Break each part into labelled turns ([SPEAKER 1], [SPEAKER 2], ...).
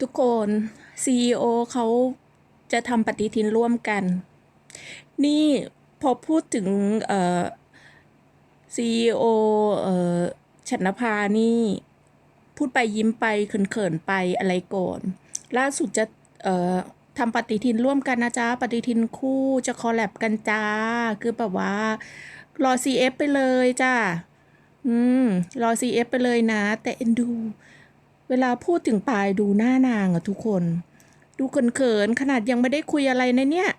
[SPEAKER 1] ทุกคน CEO เขาจะทำปฏิทินร่วมกัน นี่พอพูดถึงเอ่อ CEO เอ่อฉันภานี่ พูดไปยิ้มไปเขินๆไปอะไรก่อน ล่าสุดจะเอ่อทำปฏิทินร่วมกันนะจ๊ะ ปฏิทินคู่จะคอลแลบกันจ้า คือแบบว่า รอ CF ไปเลยจ้า อืม รอ CF ไปเลยนะ แต่เอ็นดู เวลาพูดถึงปายดูหน้านางอะทุกคน ดูเขินๆขนาดยังไม่ได้คุยอะไรนะเนี่ย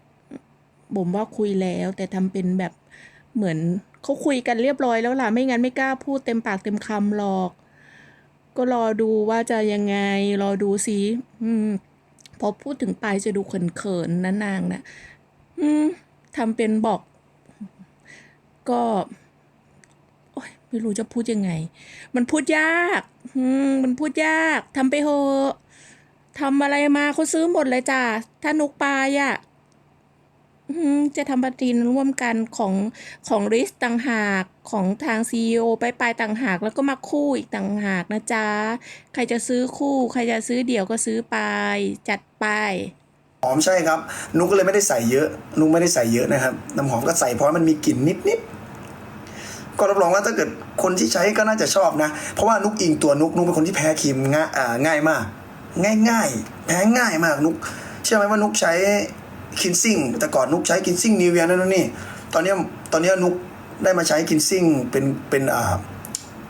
[SPEAKER 1] ผมว่าคุยแล้วแต่ทำเป็นแบบเหมือนเขาคุยกันเรียบร้อยแล้วล่ะไม่งั้นไม่กล้าพูดเต็มปากเต็มคำหรอก ก็รอดูว่าจะยังไง รอดูสิอืมพอพูดถึงปายจะดูเขินๆนะนางนะอืมทำเป็นบอก ก็ ไม่รู้จะพูดยังไง มันพูดยากอืมมันพูดยากทำไปเถอะทำอะไรมาเขาซื้อหมดเลยจ้ะถ้านุกปลายอะ่ะจะทำปฏิทินร่วมกันของของริสต่างหากของทางซีอไปปลายต่างหาก แล้วก็มาคู่อีกต่างหากนะจ๊ะ ใครจะซื้อคู่ ใครจะซื้อเดี่ยวก็ซื้อไปจัดไป
[SPEAKER 2] หอมใช่ครับ นุกก็เลยไม่ได้ใส่เยอะ นุกไม่ได้ใส่เยอะนะครับ น้ำหอมก็ใส่เพราะมันมีกลิ่นนิดๆ ก็รับรองว่าถ้าเกิดคนที่ใช้ก็น่าจะชอบนะ เพราะว่านุกอิงตัวนุกนุกเป็นคนที่แพ้ครีมง่ายง่ายมาก ง่ายง่ายๆแพ้ง่ายมากนุก เชื่อไหมว่านุกใช้คินซิ่งแต่ก่อนนุกใช้คินซิ่งนิวเวียนั่นนนนี่ ตอนนี้ตอนนี้นุกได้มาใช้คินซิ่งเป็นเป็นอ่า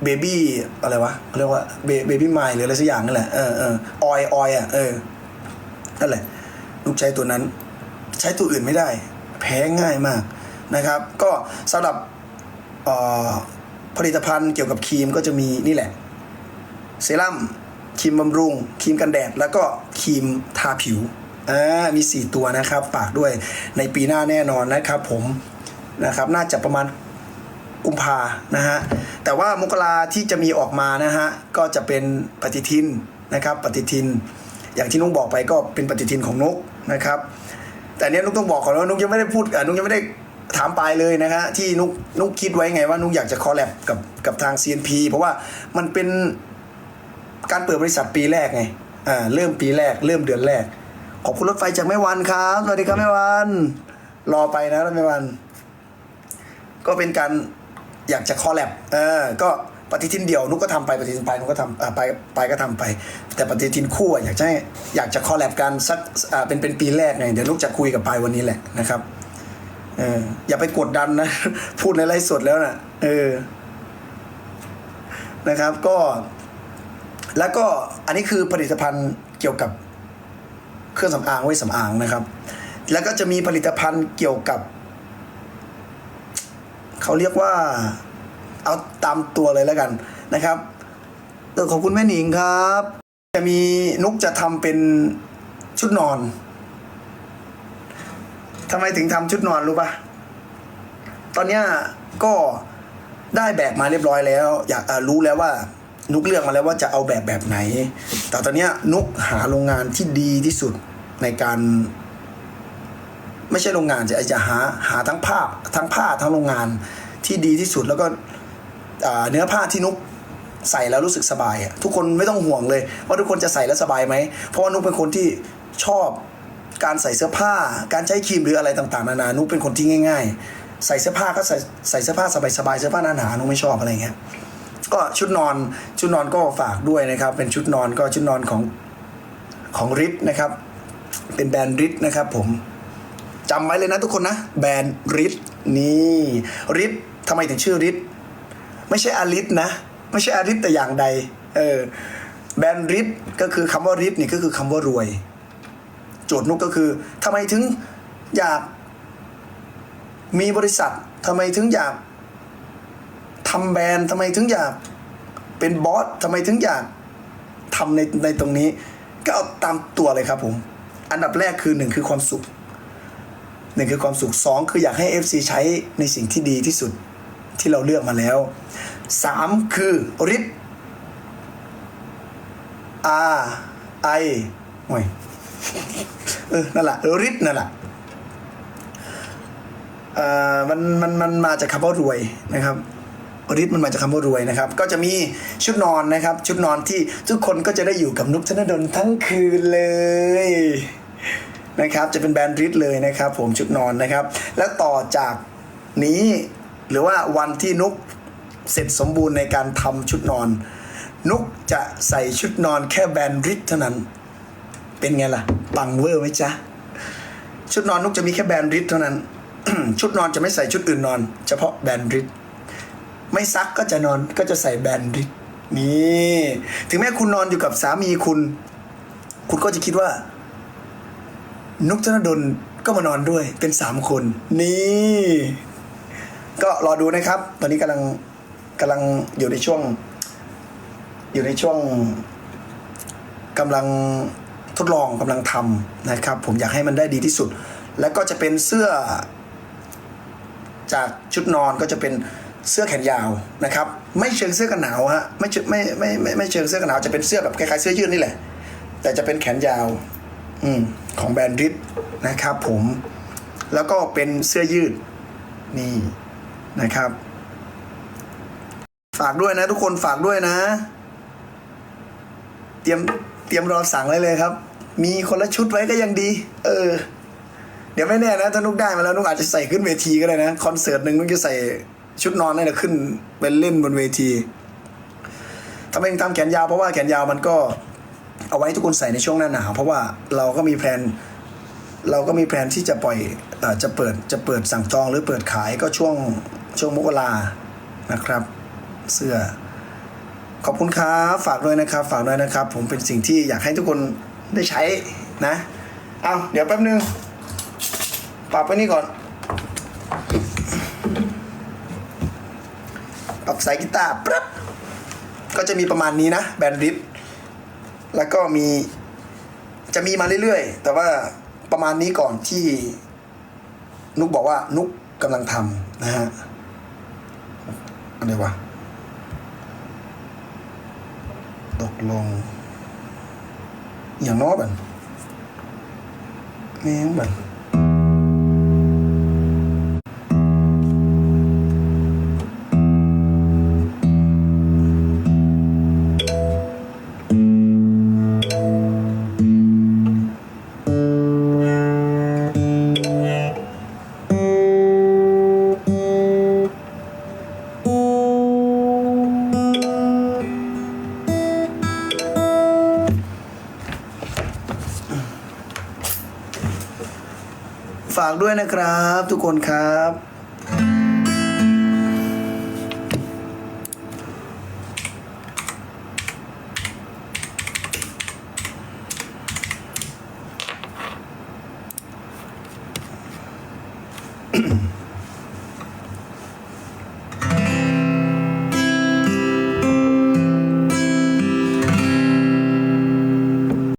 [SPEAKER 2] เบบี้อะไรวะเรียกว่าเบบี้ไมล์หรืออะไรสักอย่างนั่นแหละเออเออออยออยอะเออนั่นแหละลูกใช้ตัวนั้น ใช้ตัวอื่นไม่ได้ แพ้ง่ายมากนะครับ ก็สำหรับ ผลิตภัณฑ์เกี่ยวกับครีมก็จะมีนี่แหละ เซรั่มครีมบำรุงครีมกันแดด แล้วก็ครีมทาผิวอ่ามี 4 ตัวนะครับฝากด้วยในปีหน้าแน่นอนนะครับผมนะครับน่าจะประมาณกุมภานะฮะแต่ว่ามกราที่จะมีออกมานะฮะก็จะเป็นปฏิทินนะครับ ปฏิทิน อย่างที่นุกบอกไปก็เป็นปฏิทินของนุกนะครับ แต่เนี้ยนุกต้องบอกก่อนว่านุกยังไม่ได้พูดอะนุกยังไม่ได้ ถามปลายเลยนะฮะที่นุกนุกคิดไว้ไงว่านุกอยากจะคอลแลบกับกับทาง CNP เพราะว่ามันเป็นการเปิดบริษัทปีแรกไงอ่าเริ่มปีแรก เริ่มเดือนแรก ขอบคุณรถไฟจากแม่วันครับสวัสดีครับแม่วัน รอไปนะแม่วัน ก็เป็นการอยากจะคอลแลบเออก็ปฏิทินเดียวนุกก็ทำไปปฏิทินไปนุกก็ทำอ่าไปไปก็ทำไป แต่ปฏิทินคู่อยากจะให้อยากจะคอลแลบกันสักอ่าเป็นเป็นปีแรกไงเดี๋ยวนุกจะคุยกับปายวันนี้แหละนะครับ เอออย่าไปกดดันนะ พูดในไลฟ์สดแล้วนะเออ นะครับ ก็ แล้วก็อันนี้คือผลิตภัณฑ์เกี่ยวกับเครื่องสำอางไว้สำอางนะครับ แล้วก็จะมีผลิตภัณฑ์เกี่ยวกับ เขาเรียกว่า เอาตามตัวเลยแล้วกันนะครับเออขอบคุณแม่หนิงครับ จะมีนุกจะทำเป็นชุดนอน ทำไมถึงทำชุดนอนรู้ปะตอนเนี้ยก็ได้แบบมาเรียบร้อยแล้ว อยากรู้แล้วว่า นุกเลือกมาแล้วว่าจะเอาแบบแบบไหน แต่ตอนเนี้ยนุกหาโรงงานที่ดีที่สุดในการ ไม่ใช่โรงงานจะจะหาหาทั้งภาพทั้งผ้าทั้งโรงงานที่ดีที่สุดแล้วก็เนื้อผ้าที่นุกใส่แล้วรู้สึกสบายอะทุกคนไม่ต้องห่วงเลยว่าทุกคนจะใส่แล้วสบายไหมเพราะว่านุกเป็นคนที่ชอบ การใส่เสื้อผ้า การใช้ครีมหรืออะไรต่างๆ นานานุเป็นคนที่ง่าย ๆ ใส่เสื้อผ้าก็ใส่ใส่เสื้อผ้าสบายๆเสื้อผ้าหนาๆนุไม่ชอบอะไรเงี้ยก็ชุดนอนชุดนอนก็ฝากด้วยนะครับ เป็นชุดนอนก็ชุดนอนของของริทนะครับ เป็นแบรนด์ริทนะครับผมจำไว้เลยนะทุกคนนะ แบรนด์ริทนี่ริททำไมถึงชื่อริทไม่ใช่อาริทนะไม่ใช่อาริทแต่อย่างใดเออแบรนด์ริทก็คือคำว่าริทนี่ก็คือคำว่ารวย โจทย์นุกก็คือทำไมถึงอยากมีบริษัททำไมถึงอยากทำแบรนด์ทำไมถึงอยากเป็นบอสทำไมถึงอยากทำในในตรงนี้ ก็เอาตามตัวเลยครับผม อันดับแรกคือหนึ่งคือความสุขหนึ่งคือความสุขสองคืออยากให้ FC ใช้ในสิ่งที่ดีที่สุดที่เราเลือกมาแล้วสามคือฤทธิ์ R I โอ้ย เออนั่นแหละฤทธิ์นั่นแหละเอ่อมันมันมันมาจากคำว่ารวยนะครับฤทธิ์มันมาจากคำว่ารวยนะครับ ก็จะมีชุดนอนนะครับ ชุดนอนที่ทุกคนก็จะได้อยู่กับนุกธนดลทั้งคืนเลยนะครับ จะเป็นแบรนด์ฤทธิ์เลยนะครับ ผมชุดนอนนะครับ แล้วต่อจากนี้หรือว่าวันที่นุกเสร็จสมบูรณ์ในการทำชุดนอน นุกจะใส่ชุดนอนแค่แบรนด์ฤทธิ์เท่านั้น เป็นไงล่ะ ปังเวอร์ไหมจ๊ะ ชุดนอนนุกจะมีแค่แบรนด์ริทเท่านั้น ชุดนอนจะไม่ใส่ชุดอื่นนอน เฉพาะแบรนด์ริทไม่ซักก็จะนอนก็จะใส่แบรนด์ริทนี่ถึงแม้คุณนอนอยู่กับสามีคุณ คุณก็จะคิดว่า นุกธนดลก็มานอนด้วยเป็นสามคน นี่ ก็รอดูนะครับ ตอนนี้กำลังกำลังอยู่ในช่วง อยู่ในช่วงกำลัง ทดลองกำลังทำนะครับ ผมอยากให้มันได้ดีที่สุด แล้วก็จะเป็นเสื้อ จากชุดนอนก็จะเป็นเสื้อแขนยาวนะครับ ไม่เชิงเสื้อกันหนาวฮะไม่ไม่ไม่ไม่ไม่เชิงเสื้อกันหนาวจะเป็นเสื้อแบบคล้ายๆเสื้อยืดนี่แหละ แต่จะเป็นแขนยาว อืมของแบรนด์ริทนะครับ ผมแล้วก็เป็นเสื้อยืดนี่นะครับ ฝากด้วยนะทุกคนฝากด้วยนะ เตรียมเตรียมรอสั่งเลยเลยครับ มีคนละชุดไว้ก็ยังดี เออ เดี๋ยวไม่แน่นะถ้านุกได้มาแล้วนุกอาจจะใส่ขึ้นเวทีก็ได้นะคอนเสิร์ตหนึ่งนุกจะใส่ชุดนอนนี่แหละขึ้นเป็นเล่นบนเวทีทำไมถึงทำแขนยาวเพราะว่าแขนยาวมันก็เอาไว้ทุกคนใส่ในช่วงหน้าหนาวเพราะว่าเราก็มีแพลนเราก็มีแพลนที่จะปล่อยอจะเปิดจะเปิดสั่งจองหรือเปิดขายก็ช่วงช่วงมกรานะครับ เสื้อ ขอบคุณครับฝากด้วยนะครับ ฝากด้วยนะครับ ผมเป็นสิ่งที่อยากให้ทุกคน ได้ใช้นะ เอาเดี๋ยวแป๊บนึง ปรับไปนี่ก่อน ปรับสายกีตาร์ปั๊บก็จะมีประมาณนี้นะ แบนด์ริดแล้วก็มี จะมีมาเรื่อยๆ แต่ว่าประมาณนี้ก่อนที่ นุกบอกว่านุกกำลังทำนะฮะอะไรวะตกลง อย่างน้อ ฝากด้วยนะครับ ทุกคนครับ